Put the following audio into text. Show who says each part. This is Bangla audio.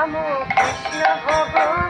Speaker 1: রাম কৃষ্ণ ভগবান।